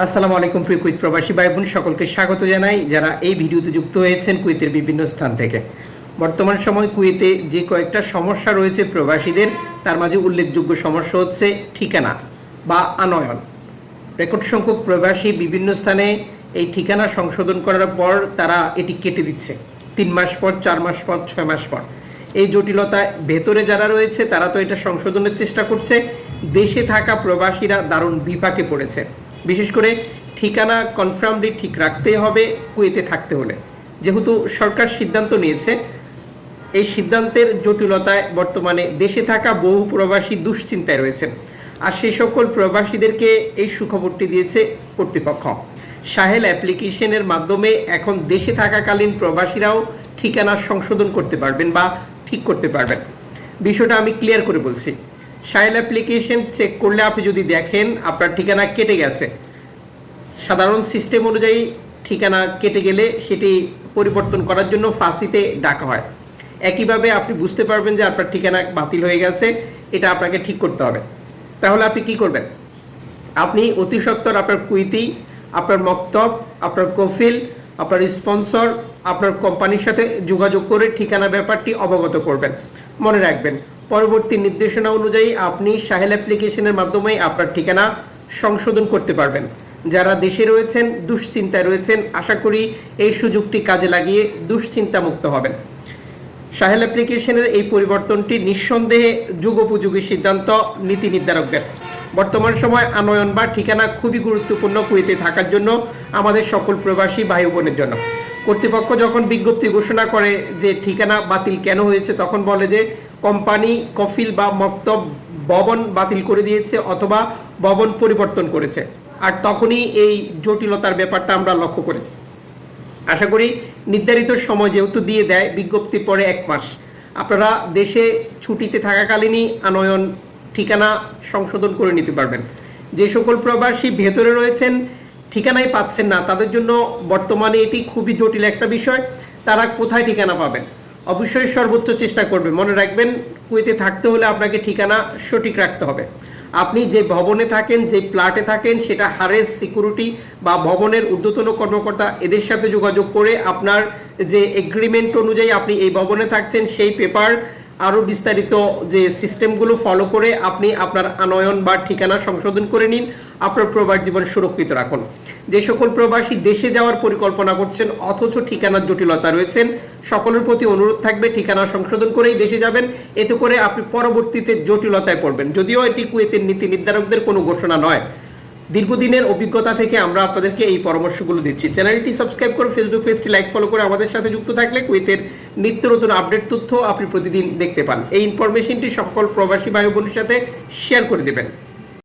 আসসালামু আলাইকুম প্রিয় কুইত প্রবাসী ভাই বোন সকলকে স্বাগত জানাই যারা এই ভিডিওতে যুক্ত হয়েছেন কুয়েতের বিভিন্ন স্থান থেকে। বর্তমান সময় কুয়েতে যে কয়েকটা সমস্যা রয়েছে প্রবাসীদের, তার মাঝে উল্লেখযোগ্য সমস্যা হচ্ছে ঠিকানা বা আনয়ন। রেকর্ড সংখ্যক প্রবাসী বিভিন্ন স্থানে এই ঠিকানা সংশোধন করার পর তারা এটি কেটে দিচ্ছে। তিন মাস পর, চার মাস পর, ছয় মাস পর। এই জটিলতা ভেতরে যারা রয়েছে, তারা তো এটা সংশোধনের চেষ্টা করছে। দেশে থাকা প্রবাসীরা দারুণ বিপাকে পড়েছে। বিশেষ করে ঠিকানা কনফার্মলি ঠিক রাখতে হবে, কুয়েতে থাকতে হলে। যেহেতু সরকার সিদ্ধান্ত নিয়েছে, এই সিদ্ধান্তের জটিলতায় বর্তমানে দেশে থাকা বহু প্রবাসী দুশ্চিন্তায় রয়েছেন। আর সেই সকল প্রবাসীদেরকে এই সুখবরটি দিয়েছে কর্তৃপক্ষ। সাহেল অ্যাপ্লিকেশনের মাধ্যমে এখন দেশে থাকাকালীন প্রবাসীরাও ঠিকানা সংশোধন করতে পারবেন বা ঠিক করতে পারবেন। বিষয়টা আমি ক্লিয়ার করে বলছি। সাহেল অ্যাপ্লিকেশন চেক করলে আপনি যদি দেখেন আপনার ঠিকানা কেটে গেছে। সাধারণ সিস্টেম অনুযায়ী ঠিকানা কেটে গেলে সেটি পরিবর্তন করার জন্য ফাঁসিতে ডাকা হয়। একইভাবে আপনি বুঝতে পারবেন যে আপনার ঠিকানা বাতিল হয়ে গেছে, এটা আপনাকে ঠিক করতে হবে। তাহলে আপনি কি করবেন? আপনি অতি সত্বর আপনার কুইতি, আপনার মক্তব, আপনার কফিল, আপনার স্পন্সর, আপনার কোম্পানির সাথে যোগাযোগ করে ঠিকানা ব্যাপারটি অবগত করবেন। মনে রাখবেন পরবর্তী নির্দেশনা অনুযায়ী আপনি সাহেল অ্যাপ্লিকেশনের মাধ্যমে আপনার ঠিকানা সংশোধন করতে পারবেন। যারা দেশে রয়েছেন, দুশ্চিন্তায় রয়েছেন, আশা করি এই সুযোগটি কাজে লাগিয়ে দুশ্চিন্তা মুক্ত হবেন সাহেল অ্যাপ্লিকেশনের এই পরিবর্তনটি নিঃসন্দেহে যুগোপযোগী সিদ্ধান্ত নীতি নির্ধারকদের। বর্তমান সময় আনয়ন বা ঠিকানা খুবই গুরুত্বপূর্ণ কুয়েতে থাকার জন্য আমাদের সকল প্রবাসী ভাই বোনের জন্য। কর্তৃপক্ষ যখন বিজ্ঞপ্তি ঘোষণা করে যে ঠিকানা বাতিল কেন হয়েছে, তখন বলে যে কোম্পানি, কফিল বা মক্তব ভবন বাতিল করে দিয়েছে অথবা ভবন পরিবর্তন করেছে। আর তখনই এই জটিলতার ব্যাপারটা আমরা লক্ষ্য করি। আশা করি নির্ধারিত সময় যেহেতু দিয়ে দেয়, বিজ্ঞপ্তি পরে এক মাস। আপনারা দেশে ছুটিতে থাকাকালীনই আনয়ন, ঠিকানা সংশোধন করে নিতে পারবেন। যে সকল প্রবাসী ভেতরে রয়েছেন, ঠিকানাই পাচ্ছেন না, তাদের জন্য বর্তমানে এটি খুবই জটিল একটা বিষয়। তারা কোথায় ঠিকানা পাবেন? অবশ্যই সর্বোচ্চ চেষ্টা করবে। মনে রাখবেন, কুয়েতে থাকতে হলে আপনাকে ঠিকানা সঠিক রাখতে হবে। আপনি যে ভবনে থাকেন, যে প্লাটে থাকেন, সেটা হারেস সিকিউরিটি বা ভবনের ঊর্ধ্বতন কর্মকর্তা এদের সাথে যোগাযোগ করে আপনার যে এগ্রিমেন্ট অনুযায়ী আপনি এই ভবনে থাকছেন, সেই পেপার আরও বিস্তারিত যে সিস্টেমগুলো ফলো করে আপনি আপনার আনয়ন বা ঠিকানা সংশোধন করে নিন, আপনার প্রবাস জীবন সুরক্ষিত রাখুন। যে সকল প্রবাসী দেশে যাওয়ার পরিকল্পনা করছেন, অথচ ঠিকানার জটিলতা রয়েছেন, সকলের প্রতি অনুরোধ থাকবে ঠিকানা সংশোধন করেই দেশে যাবেন। এতে করে আপনি পরবর্তীতে জটিলতায় পড়বেন। যদিও এটি কুয়েতের নীতি নির্ধারকদের কোনো ঘোষণা নয়। দীর্ঘদিনের অভিজ্ঞতা থেকে আমরা আপনাদেরকে এই পরামর্শগুলো দিচ্ছি। চ্যানেলটি সাবস্ক্রাইব করে ফেসবুক পেজটি লাইক ফলো করে আমাদের সাথে যুক্ত থাকলে কুয়েতের নিত্য নতুন আপডেট তথ্য আপনি প্রতিদিন দেখতে পান। এই ইনফরমেশনটি সকল প্রবাসী ভাই বোনের সাথে শেয়ার করে দেবেন।